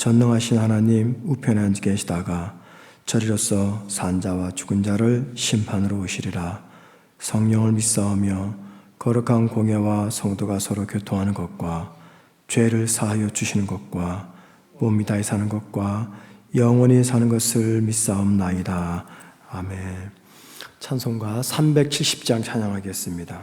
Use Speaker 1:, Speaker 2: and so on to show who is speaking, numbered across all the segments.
Speaker 1: 전능하신 하나님 우편에 앉아 계시다가 저리로서 산자와 죽은 자를 심판으로 오시리라. 성령을 믿사오며 거룩한 공예와 성도가 서로 교통하는 것과 죄를 사하여 주시는 것과 몸이 다히 사는 것과 영원히 사는 것을 믿사옵나이다. 아멘. 찬송가 370장 찬양하겠습니다.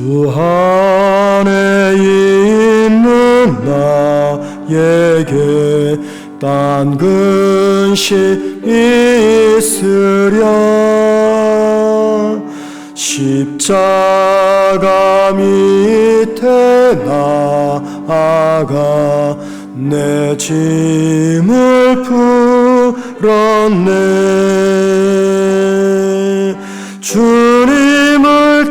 Speaker 1: 주 안에 있는 나에게 딴 근심 있으랴. 십자가 밑에 나아가 내 짐을 풀었네. 주님을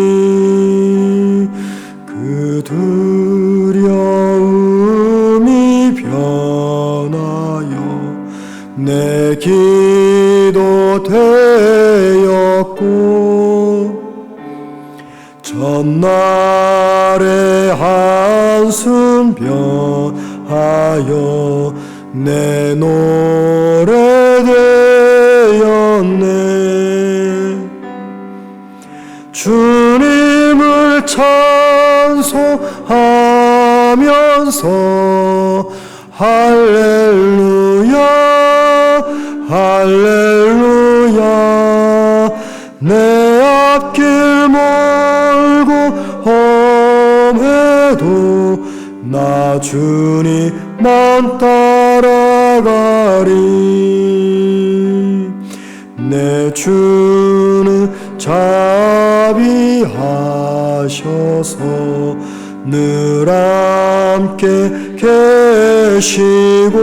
Speaker 1: 내 나 주님만 따라가리. 내 주는 자비하셔서 늘 함께 계시고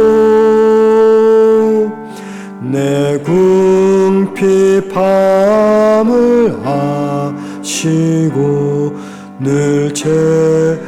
Speaker 1: 내 궁핍함을 아시고 늘 채워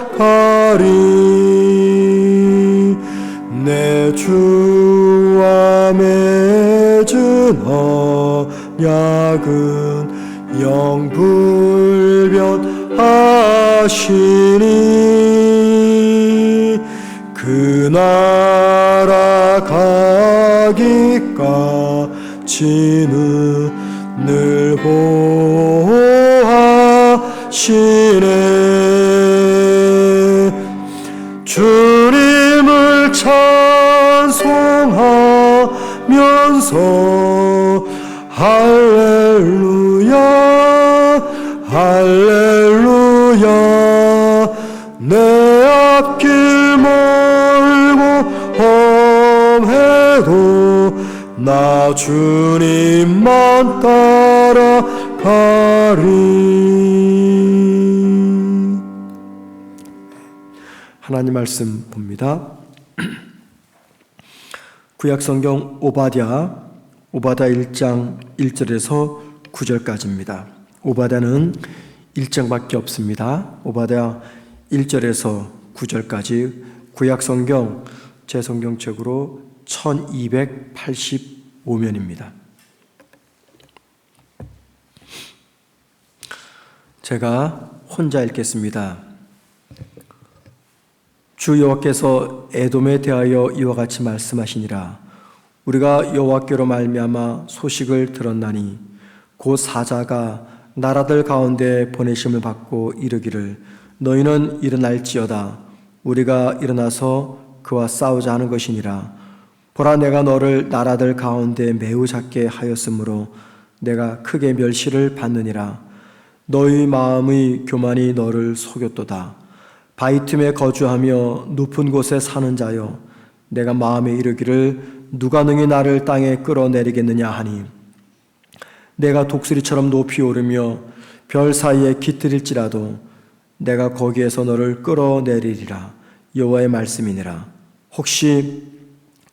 Speaker 1: 가리 내 주와 맺은 언약은 영불변하시니 그 나라 가기까지는 늘 보호하시네 나 주님만 따라가리 하나님 말씀 봅니다. 구약 성경 오바댜 오바다 1장 1절에서 9절까지입니다. 오바다는 1장밖에 없습니다. 오바댜 1절에서 9절까지 구약 성경 제 성경책으로 1285면입니다. 제가 혼자 읽겠습니다. 주 여호와께서 에돔에 대하여 이와 같이 말씀하시니라 우리가 여호와께로 말미암아 소식을 들었나니 곧 사자가 나라들 가운데 보내심을 받고 이르기를 너희는 일어날지어다 우리가 일어나서 그와 싸우자 하는 것이니라 보라 내가 너를 나라들 가운데 매우 작게 하였으므로 내가 크게 멸시를 받느니라. 너희 마음의 교만이 너를 속였도다. 바위 틈에 거주하며 높은 곳에 사는 자여 내가 마음에 이르기를 누가 능히 나를 땅에 끌어내리겠느냐 하니. 내가 독수리처럼 높이 오르며 별 사이에 깃들일지라도 내가 거기에서 너를 끌어내리리라. 여호와의 말씀이니라. 혹시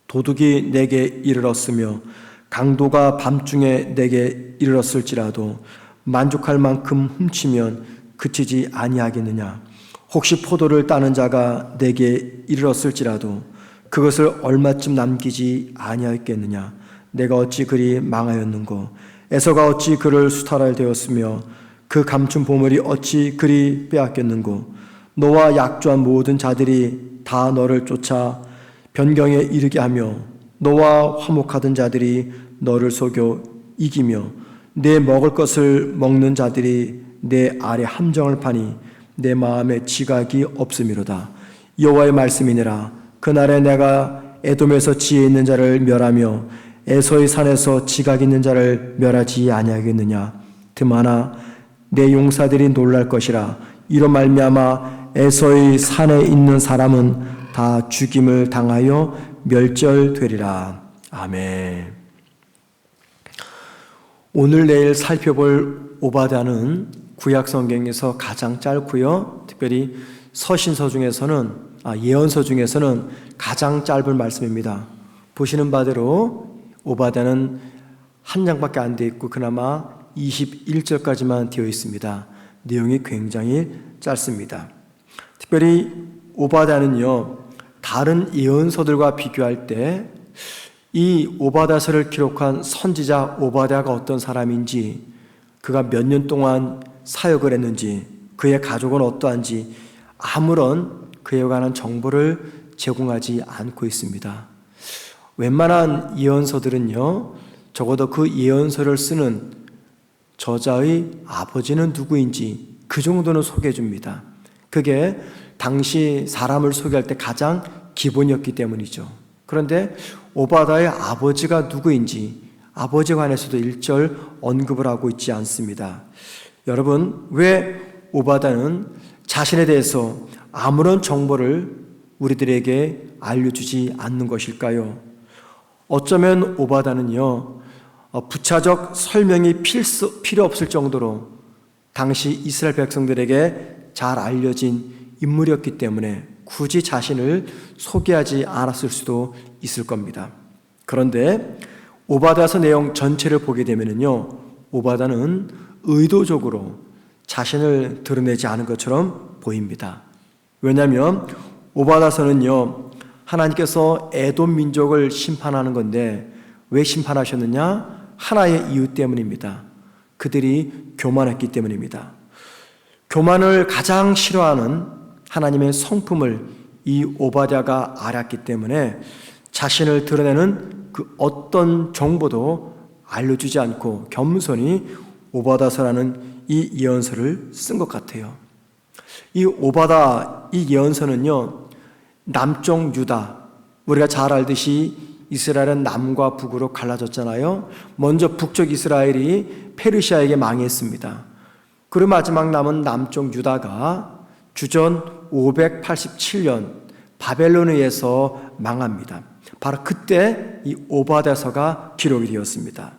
Speaker 1: 도둑이 내게 이르렀으며 강도가 밤중에 내게 이르렀을지라도 만족할 만큼 훔치면 그치지 아니하겠느냐? 혹시 포도를 따는 자가 내게 이르렀을지라도 그것을 얼마쯤 남기지 아니하였겠느냐? 내가 어찌 그리 망하였는고? 에서가 어찌 그를 수탈할 되었으며 그 감춘 보물이 어찌 그리 빼앗겼는고? 너와 약조한 모든 자들이 다 너를 쫓아 변경에 이르게 하며 너와 화목하던 자들이 너를 속여 이기며 내 먹을 것을 먹는 자들이 내 아래 함정을 파니 내 마음에 지각이 없음이로다. 여호와의 말씀이니라. 그날에 내가 에돔에서 지혜 있는 자를 멸하며 에서의 산에서 지각 있는 자를 멸하지 아니하겠느냐? 드마나 내 용사들이 놀랄 것이라. 이로 말미암아 에서의 산에 있는 사람은 다 죽임을 당하여 멸절되리라 아멘. 오늘 내일 살펴볼 오바다는 구약 성경에서 가장 짧고요. 특별히 서신서 중에서는 아, 예언서 중에서는 가장 짧은 말씀입니다. 보시는 바대로 오바다는 한 장밖에 안 되어 있고 그나마 21절까지만 되어 있습니다. 내용이 굉장히 짧습니다. 특별히 오바다는요. 다른 예언서들과 비교할 때 이 오바다서를 기록한 선지자 오바다가 어떤 사람인지 그가 몇 년 동안 사역을 했는지 그의 가족은 어떠한지 아무런 그에 관한 정보를 제공하지 않고 있습니다. 웬만한 예언서들은요, 적어도 그 예언서를 쓰는 저자의 아버지는 누구인지 그 정도는 소개해 줍니다. 그게 당시 사람을 소개할 때 가장 기본이었기 때문이죠. 그런데 오바다의 아버지가 누구인지 아버지에 관해서도 일절 언급을 하고 있지 않습니다. 여러분, 왜 오바다는 자신에 대해서 아무런 정보를 우리들에게 알려주지 않는 것일까요? 어쩌면 오바다는요, 어, 부차적 설명이 필수, 필요 없을 정도로 당시 이스라엘 백성들에게 잘 알려진 인물이었기 때문에 굳이 자신을 소개하지 않았을 수도 있을 겁니다. 그런데 오바다서 내용 전체를 보게 되면요, 오바다는 의도적으로 자신을 드러내지 않은 것처럼 보입니다. 왜냐하면 오바다서는요, 하나님께서 에돔 민족을 심판하는 건데 왜 심판하셨느냐? 하나의 이유 때문입니다. 그들이 교만했기 때문입니다. 교만을 가장 싫어하는 하나님의 성품을 이 오바댜가 알았기 때문에 자신을 드러내는 그 어떤 정보도 알려주지 않고 겸손히 오바다서라는 이 예언서를 쓴 것 같아요. 이 오바다 이 예언서는요 남쪽 유다 우리가 잘 알듯이 이스라엘은 남과 북으로 갈라졌잖아요. 먼저 북쪽 이스라엘이 페르시아에게 망했습니다. 그리고 마지막 남은 남쪽 유다가 주전 587년 바벨론에 의해서 망합니다. 바로 그때 이 오바다서가 기록이 되었습니다.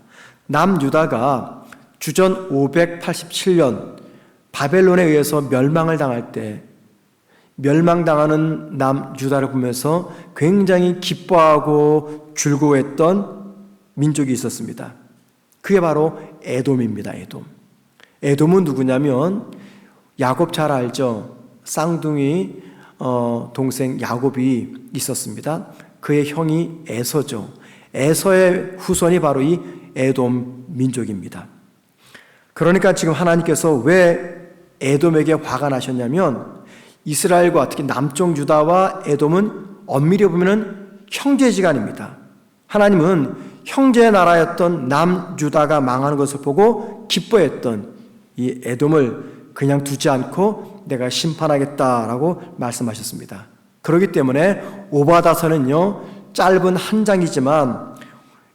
Speaker 1: 남유다가 주전 587년 바벨론에 의해서 멸망을 당할 때 멸망당하는 남유다를 보면서 굉장히 기뻐하고 즐거워했던 민족이 있었습니다. 그게 바로 에돔입니다. 에돔. 에돔은 누구냐면 야곱 잘 알죠? 쌍둥이 어, 동생 야곱이 있었습니다. 그의 형이 에서죠. 에서의 후손이 바로 이 에돔 민족입니다. 그러니까 지금 하나님께서 왜 에돔에게 화가 나셨냐면 이스라엘과 특히 남쪽 유다와 에돔은 엄밀히 보면 형제지간입니다. 하나님은 형제 나라였던 남 유다가 망하는 것을 보고 기뻐했던 이 에돔을 그냥 두지 않고 내가 심판하겠다라고 말씀하셨습니다. 그렇기 때문에 오바다서는요 짧은 한 장이지만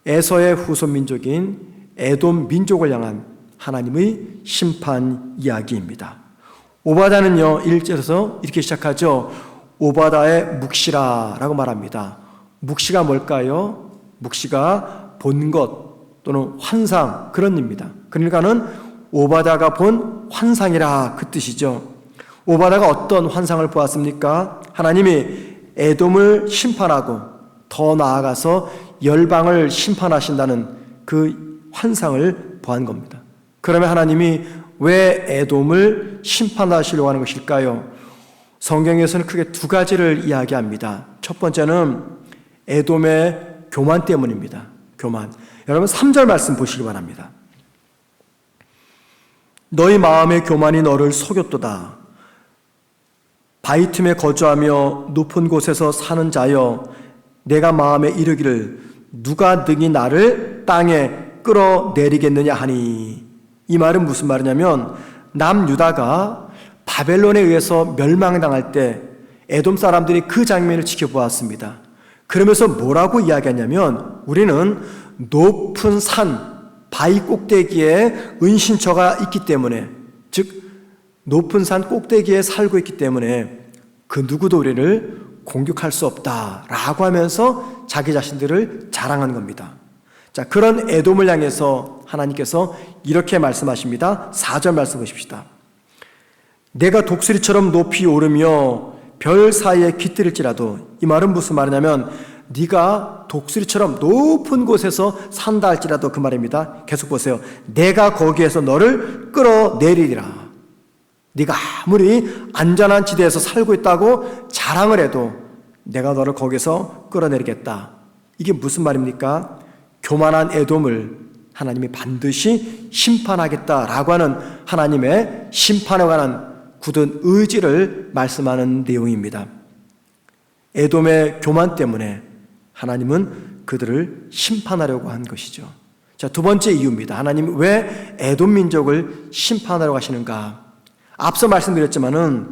Speaker 1: 에서의 후손 민족인 에돔 민족을 향한 하나님의 심판 이야기입니다. 오바다는요 1절에서 이렇게 시작하죠. 오바다의 묵시라라고 말합니다. 묵시가 뭘까요? 묵시가 본 것 또는 환상 그런 입니다. 그러니까는 오바다가 본 환상이라 그 뜻이죠. 오바다가 어떤 환상을 보았습니까? 하나님이 에돔을 심판하고 더 나아가서 열방을 심판하신다는 그 환상을 보한 겁니다. 그러면 하나님이 왜 에돔을 심판하시려고 하는 것일까요? 성경에서는 크게 두 가지를 이야기합니다. 첫 번째는 에돔의 교만 때문입니다. 교만. 여러분 3절 말씀 보시기 바랍니다. 너희 마음의 교만이 너를 속였도다. 바위 틈에 거주하며 높은 곳에서 사는 자여 내가 마음에 이르기를 누가 능히 나를 땅에 끌어내리겠느냐 하니 이 말은 무슨 말이냐면 남유다가 바벨론에 의해서 멸망당할 때 에돔 사람들이 그 장면을 지켜보았습니다. 그러면서 뭐라고 이야기하냐면 우리는 높은 산 바위 꼭대기에 은신처가 있기 때문에 즉 높은 산 꼭대기에 살고 있기 때문에 그 누구도 우리를 공격할 수 없다라고 하면서 자기 자신들을 자랑한 겁니다. 자, 그런 에돔을 향해서 하나님께서 이렇게 말씀하십니다. 4절 말씀 보십시다. 내가 독수리처럼 높이 오르며 별 사이에 깃들일지라도 이 말은 무슨 말이냐면 네가 독수리처럼 높은 곳에서 산다 할지라도 그 말입니다. 계속 보세요. 내가 거기에서 너를 끌어내리리라. 네가 아무리 안전한 지대에서 살고 있다고 자랑을 해도 내가 너를 거기서 끌어내리겠다. 이게 무슨 말입니까? 교만한 애돔을 하나님이 반드시 심판하겠다라고 하는 하나님의 심판에 관한 굳은 의지를 말씀하는 내용입니다. 에돔의 교만 때문에 하나님은 그들을 심판하려고 한 것이죠. 자, 두 번째 이유입니다. 하나님 왜 에돔 민족을 심판하려고 하시는가? 앞서 말씀드렸지만은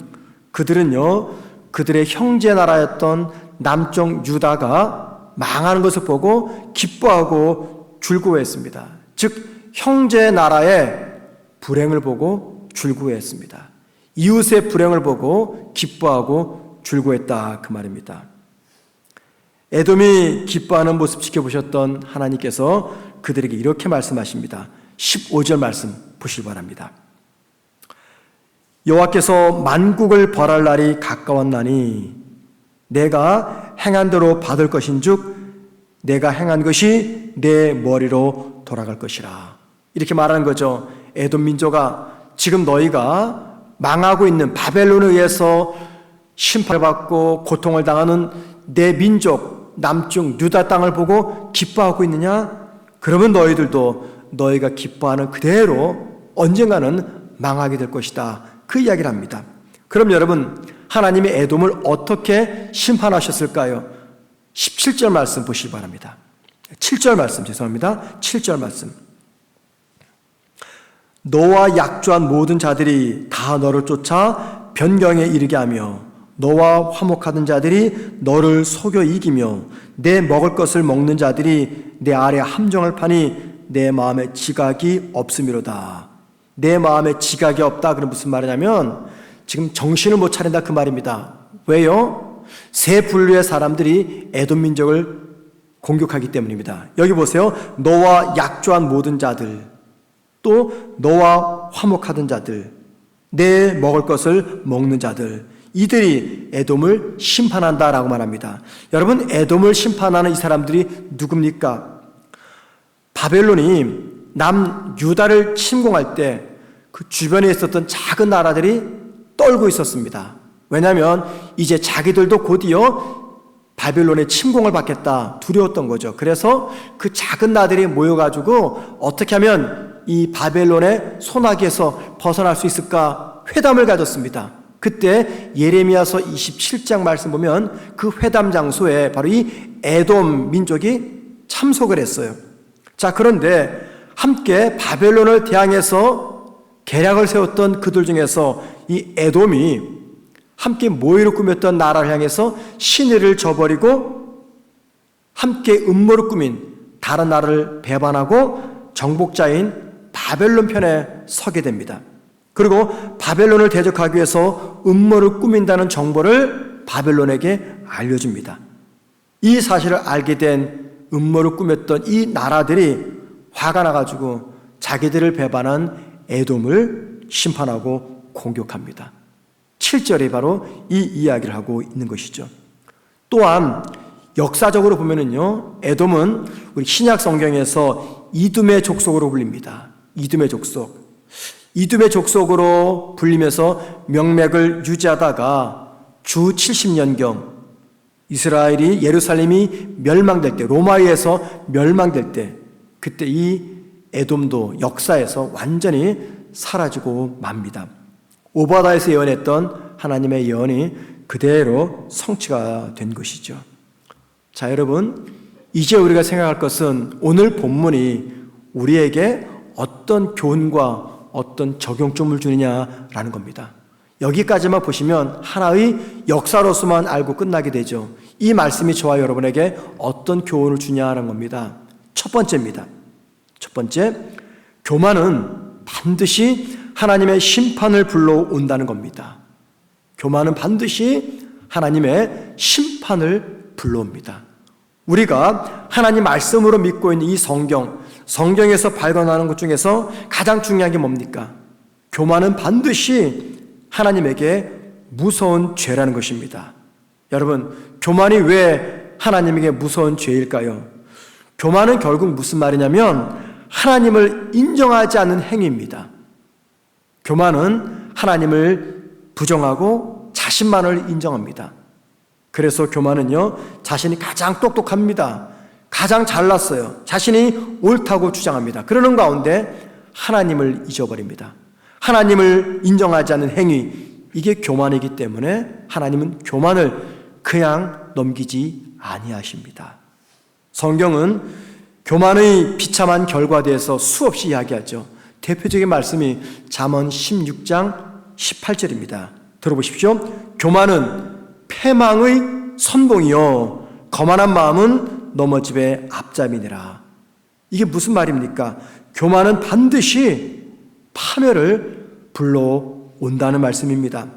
Speaker 1: 그들은요, 그들의 형제 나라였던 남쪽 유다가 망하는 것을 보고 기뻐하고 줄구했습니다. 즉, 형제 나라의 불행을 보고 줄구했습니다. 이웃의 불행을 보고 기뻐하고 줄구했다. 그 말입니다. 에돔이 기뻐하는 모습 지켜보셨던 하나님께서 그들에게 이렇게 말씀하십니다. 15절 말씀 보시기 바랍니다. 여호와께서 만국을 벌할 날이 가까웠나니 내가 행한 대로 받을 것인즉 내가 행한 것이 내 머리로 돌아갈 것이라. 이렇게 말하는 거죠. 에돔 민족아 지금 너희가 망하고 있는 바벨론에 의해서 심판을 받고 고통을 당하는 내 민족 남쪽 유다 땅을 보고 기뻐하고 있느냐? 그러면 너희들도 너희가 기뻐하는 그대로 언젠가는 망하게 될 것이다. 그 이야기를 합니다. 그럼 여러분 하나님이 에돔을 어떻게 심판하셨을까요? 17절 말씀 보시기 바랍니다. 7절 말씀 죄송합니다. 7절 말씀. 너와 약조한 모든 자들이 다 너를 쫓아 변경에 이르게 하며 너와 화목하던 자들이 너를 속여 이기며 내 먹을 것을 먹는 자들이 내 아래 함정을 파니 내 마음에 지각이 없음이로다. 내 마음에 지각이 없다. 그럼 무슨 말이냐면 지금 정신을 못 차린다 그 말입니다. 왜요? 세 분류의 사람들이 에돔 민족을 공격하기 때문입니다. 여기 보세요. 너와 약조한 모든 자들, 또 너와 화목하던 자들, 내 먹을 것을 먹는 자들, 이들이 에돔을 심판한다라고 말합니다. 여러분, 에돔을 심판하는 이 사람들이 누굽니까? 바벨론이 남 유다를 침공할 때 그 주변에 있었던 작은 나라들이 떨고 있었습니다. 왜냐하면 이제 자기들도 곧이어 바벨론의 침공을 받겠다 두려웠던 거죠. 그래서 그 작은 나들이 모여가지고 어떻게 하면 이 바벨론의 소나기에서 벗어날 수 있을까 회담을 가졌습니다. 그때 예레미야서 27장 말씀 보면 그 회담 장소에 바로 이 에돔 민족이 참석을 했어요. 자, 그런데 함께 바벨론을 대항해서 계략을 세웠던 그들 중에서 이 에돔이 함께 모의로 꾸몄던 나라를 향해서 신의를 저버리고 함께 음모를 꾸민 다른 나라를 배반하고 정복자인 바벨론 편에 서게 됩니다. 그리고 바벨론을 대적하기 위해서 음모를 꾸민다는 정보를 바벨론에게 알려줍니다. 이 사실을 알게 된 음모를 꾸몄던 이 나라들이 화가 나가지고 자기들을 배반한 에돔을 심판하고 공격합니다. 7절이 바로 이 이야기를 하고 있는 것이죠. 또한 역사적으로 보면은요, 에돔은 우리 신약 성경에서 이둠의 족속으로 불립니다. 이둠의 족속. 이둠의 족속으로 불리면서 명맥을 유지하다가 주 70년경 이스라엘이 예루살렘이 멸망될 때 로마에서 멸망될 때 그때 이 에돔도 역사에서 완전히 사라지고 맙니다. 오바다에서 예언했던 하나님의 예언이 그대로 성취가 된 것이죠. 자, 여러분, 이제 우리가 생각할 것은 오늘 본문이 우리에게 어떤 교훈과 어떤 적용점을 주느냐라는 겁니다. 여기까지만 보시면 하나의 역사로서만 알고 끝나게 되죠. 이 말씀이 저와 여러분에게 어떤 교훈을 주냐는 겁니다. 첫 번째입니다. 첫 번째, 교만은 반드시 하나님의 심판을 불러온다는 겁니다. 교만은 반드시 하나님의 심판을 불러옵니다. 우리가 하나님 말씀으로 믿고 있는 이 성경, 성경에서 발견하는 것 중에서 가장 중요한 게 뭡니까? 교만은 반드시 하나님에게 무서운 죄라는 것입니다. 여러분, 교만이 왜 하나님에게 무서운 죄일까요? 교만은 결국 무슨 말이냐면 하나님을 인정하지 않는 행위입니다. 교만은 하나님을 부정하고 자신만을 인정합니다. 그래서 교만은요, 자신이 가장 똑똑합니다. 가장 잘났어요. 자신이 옳다고 주장합니다. 그러는 가운데 하나님을 잊어버립니다. 하나님을 인정하지 않는 행위, 이게 교만이기 때문에 하나님은 교만을 그냥 넘기지 아니하십니다. 성경은 교만의 비참한 결과에 대해서 수없이 이야기하죠. 대표적인 말씀이 잠언 16장 18절입니다. 들어보십시오. 교만은 패망의 선봉이요 거만한 마음은 넘어집의 앞잠이니라. 이게 무슨 말입니까? 교만은 반드시 파멸을 불러온다는 말씀입니다.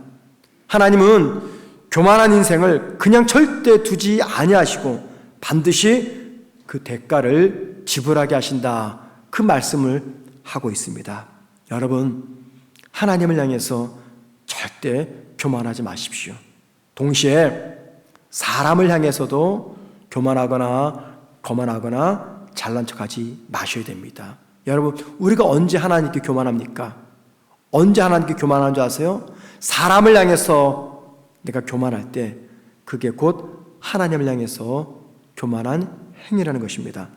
Speaker 1: 하나님은 교만한 인생을 그냥 절대 두지 아니하시고 반드시 그 대가를 지불하게 하신다. 그 말씀을 하고 있습니다. 여러분, 하나님을 향해서 절대 교만하지 마십시오. 동시에 사람을 향해서도 교만하거나 거만하거나 잘난 척하지 마셔야 됩니다. 여러분, 우리가 언제 하나님께 교만합니까? 언제 하나님께 교만한 줄 아세요? 사람을 향해서 내가 교만할 때 그게 곧 하나님을 향해서 교만한 행위라는 것입니다.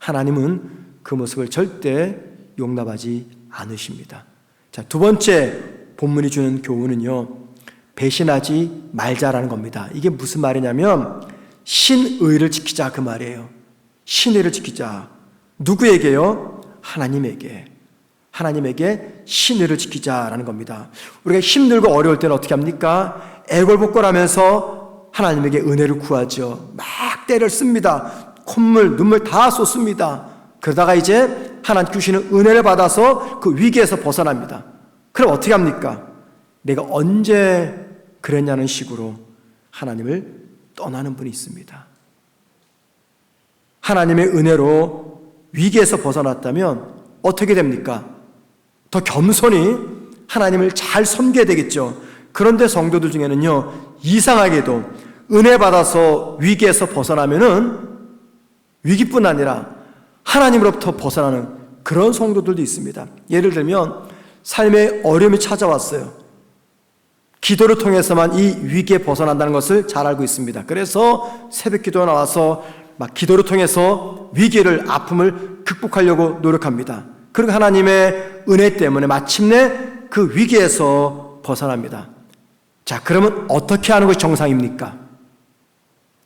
Speaker 1: 하나님은 그 모습을 절대 용납하지 않으십니다. 자, 두 번째 본문이 주는 교훈은요, 배신하지 말자라는 겁니다. 이게 무슨 말이냐면, 신의를 지키자 그 말이에요. 신의를 지키자. 누구에게요? 하나님에게. 하나님에게 신의를 지키자라는 겁니다. 우리가 힘들고 어려울 때는 어떻게 합니까? 애걸복걸하면서 하나님에게 은혜를 구하죠. 막 때를 씁니다. 콧물, 눈물 다 쏟습니다. 그러다가 이제 하나님 주시는 은혜를 받아서 그 위기에서 벗어납니다. 그럼 어떻게 합니까? 내가 언제 그랬냐는 식으로 하나님을 떠나는 분이 있습니다. 하나님의 은혜로 위기에서 벗어났다면 어떻게 됩니까? 더 겸손히 하나님을 잘 섬겨야 되겠죠. 그런데 성도들 중에는요, 이상하게도 은혜 받아서 위기에서 벗어나면은 위기뿐 아니라 하나님으로부터 벗어나는 그런 성도들도 있습니다. 예를 들면 삶에 어려움이 찾아왔어요. 기도를 통해서만 이 위기에 벗어난다는 것을 잘 알고 있습니다. 그래서 새벽 기도에 나와서 막 기도를 통해서 위기를 아픔을 극복하려고 노력합니다. 그리고 하나님의 은혜 때문에 마침내 그 위기에서 벗어납니다. 자, 그러면 어떻게 하는 것이 정상입니까?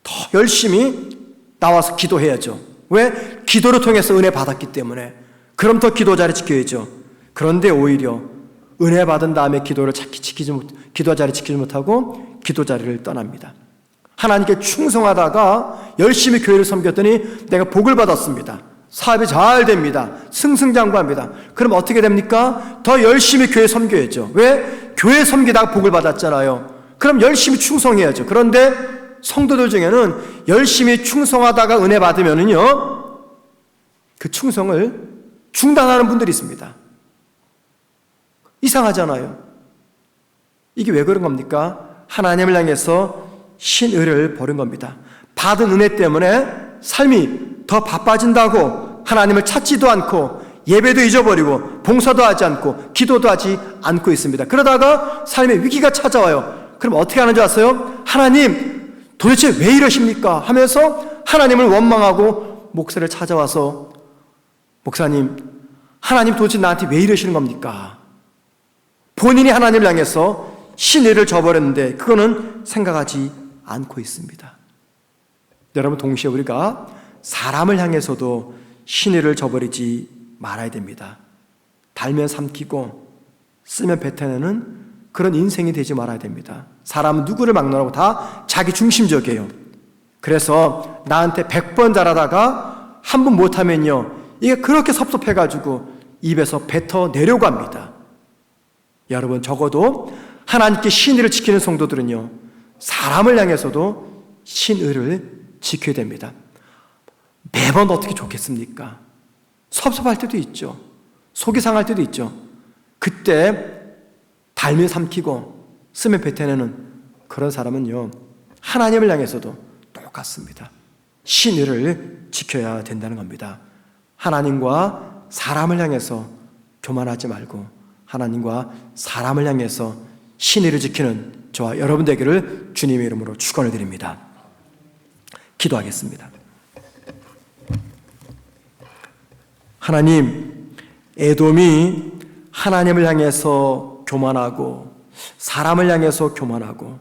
Speaker 1: 더 열심히 나와서 기도해야죠. 왜? 기도를 통해서 은혜 받았기 때문에. 그럼 더 기도 자리 지켜야죠. 그런데 오히려 은혜 받은 다음에 기도를 지키지 못, 기도 자리 지키지 못하고 기도 자리를 떠납니다. 하나님께 충성하다가 열심히 교회를 섬겼더니 내가 복을 받았습니다. 사업이 잘 됩니다. 승승장구합니다. 그럼 어떻게 됩니까? 더 열심히 교회 섬겨야죠. 왜? 교회 섬기다가 복을 받았잖아요. 그럼 열심히 충성해야죠. 그런데 성도들 중에는 열심히 충성하다가 은혜 받으면은요, 그 충성을 중단하는 분들이 있습니다. 이상하잖아요. 이게 왜 그런 겁니까? 하나님을 향해서 신의를 버린 겁니다. 받은 은혜 때문에 삶이 더 바빠진다고 하나님을 찾지도 않고 예배도 잊어버리고 봉사도 하지 않고 기도도 하지 않고 있습니다. 그러다가 삶의 위기가 찾아와요. 그럼 어떻게 하는 줄 아세요? 하나님 도대체 왜 이러십니까? 하면서 하나님을 원망하고 목사를 찾아와서 목사님 하나님 도대체 나한테 왜 이러시는 겁니까? 본인이 하나님을 향해서 신의를 저버렸는데 그거는 생각하지 않고 있습니다. 여러분 동시에 우리가 사람을 향해서도 신의를 저버리지 말아야 됩니다. 달면 삼키고 쓰면 뱉어내는 그런 인생이 되지 말아야 됩니다. 사람은 누구를 막론하고 다 자기 중심적이에요. 그래서 나한테 100번 잘하다가 한 번 못하면요. 이게 그렇게 섭섭해가지고 입에서 뱉어 내려고 합니다. 여러분 적어도 하나님께 신의를 지키는 성도들은요. 사람을 향해서도 신의를 지켜야 됩니다. 매번 어떻게 좋겠습니까? 섭섭할 때도 있죠. 속이 상할 때도 있죠. 그때 달면 삼키고 쓰면 뱉어내는 그런 사람은요. 하나님을 향해서도 똑같습니다. 신의를 지켜야 된다는 겁니다. 하나님과 사람을 향해서 교만하지 말고 하나님과 사람을 향해서 신의를 지키는 저와 여러분 되기를 주님의 이름으로 축원을 드립니다. 기도하겠습니다. 하나님, 에돔이 하나님을 향해서 교만하고 사람을 향해서 교만하고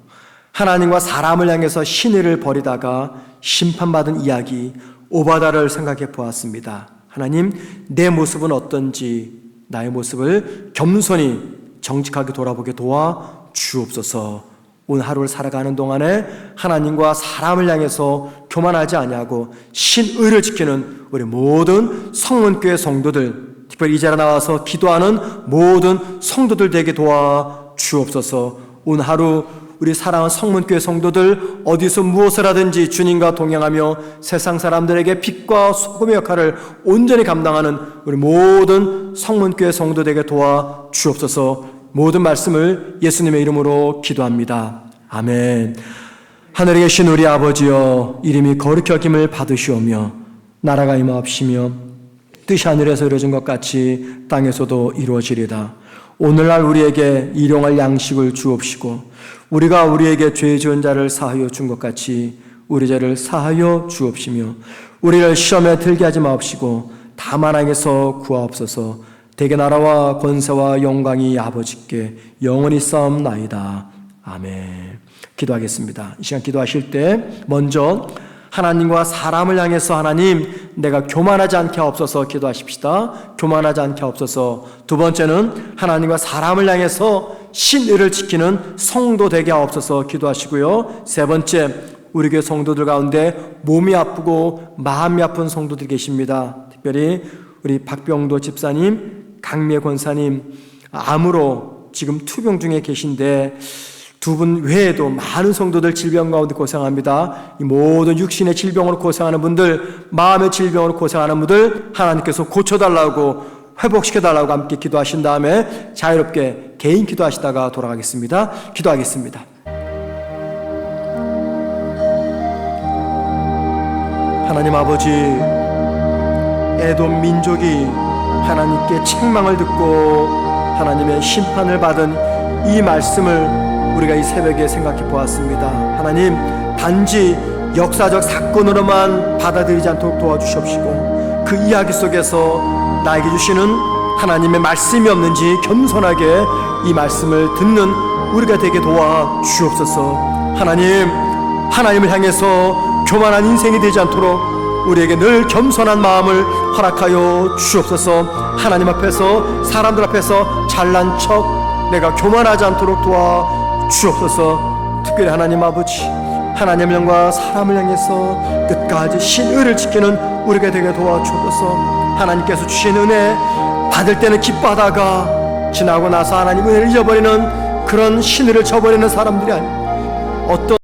Speaker 1: 하나님과 사람을 향해서 신의를 버리다가 심판받은 이야기 오바다를 생각해 보았습니다. 하나님, 내 모습은 어떤지 나의 모습을 겸손히 정직하게 돌아보게 도와 주옵소서. 오늘 하루를 살아가는 동안에 하나님과 사람을 향해서 교만하지 아니하고 신의를 지키는 우리 모든 성문교회 성도들, 특별히 이 자리에 나와서 기도하는 모든 성도들 되게 도와 주옵소서. 오늘 하루 우리 사랑하는 성문교회 성도들 어디서 무엇을 하든지 주님과 동행하며 세상 사람들에게 빛과 소금의 역할을 온전히 감당하는 우리 모든 성문교회 성도들에게 도와 주옵소서. 모든 말씀을 예수님의 이름으로 기도합니다. 아멘. 하늘에 계신 우리 아버지여 이름이 거룩히 여김을 받으시오며 나라가 임하옵시며 뜻이 하늘에서 이루어진 것 같이 땅에서도 이루어지리다. 오늘날 우리에게 일용할 양식을 주옵시고 우리가 우리에게 죄 지은 자를 사하여 준 것 같이 우리 죄를 사하여 주옵시며 우리를 시험에 들게 하지 마옵시고 다만 악에서 구하옵소서 대개 나라와 권세와 영광이 아버지께 영원히 싸움나이다. 아멘. 기도하겠습니다. 이 시간 기도하실 때 먼저 하나님과 사람을 향해서 하나님 내가 교만하지 않게 없어서 기도하십시다. 교만하지 않게 없어서 두 번째는 하나님과 사람을 향해서 신의를 지키는 성도 되게 없어서 기도하시고요. 세 번째 우리 교회 성도들 가운데 몸이 아프고 마음이 아픈 성도들이 계십니다. 특별히 우리 박병도 집사님, 강매 권사님 암으로 지금 투병 중에 계신데 두 분 외에도 많은 성도들 질병 가운데 고생합니다. 이 모든 육신의 질병으로 고생하는 분들, 마음의 질병으로 고생하는 분들 하나님께서 고쳐달라고 회복시켜달라고 함께 기도하신 다음에 자유롭게 개인 기도하시다가 돌아가겠습니다. 기도하겠습니다. 하나님 아버지, 에돔 민족이 하나님께 책망을 듣고 하나님의 심판을 받은 이 말씀을 우리가 이 새벽에 생각해 보았습니다. 하나님, 단지 역사적 사건으로만 받아들이지 않도록 도와주시옵시고 그 이야기 속에서 나에게 주시는 하나님의 말씀이 없는지 겸손하게 이 말씀을 듣는 우리가 되게 도와 주옵소서. 하나님, 하나님을 향해서 교만한 인생이 되지 않도록 우리에게 늘 겸손한 마음을 허락하여 주옵소서. 하나님 앞에서 사람들 앞에서 잘난 척 내가 교만하지 않도록 도와 주옵소서. 특별히 하나님 아버지 하나님의 영과 사람을 향해서 끝까지 신의를 지키는 우리가 되게 도와주옵소서. 하나님께서 주신 은혜 받을 때는 기뻐하다가 지나고 나서 하나님 은혜를 잊어버리는 그런 신의를 저버리는 사람들이 아니 어떤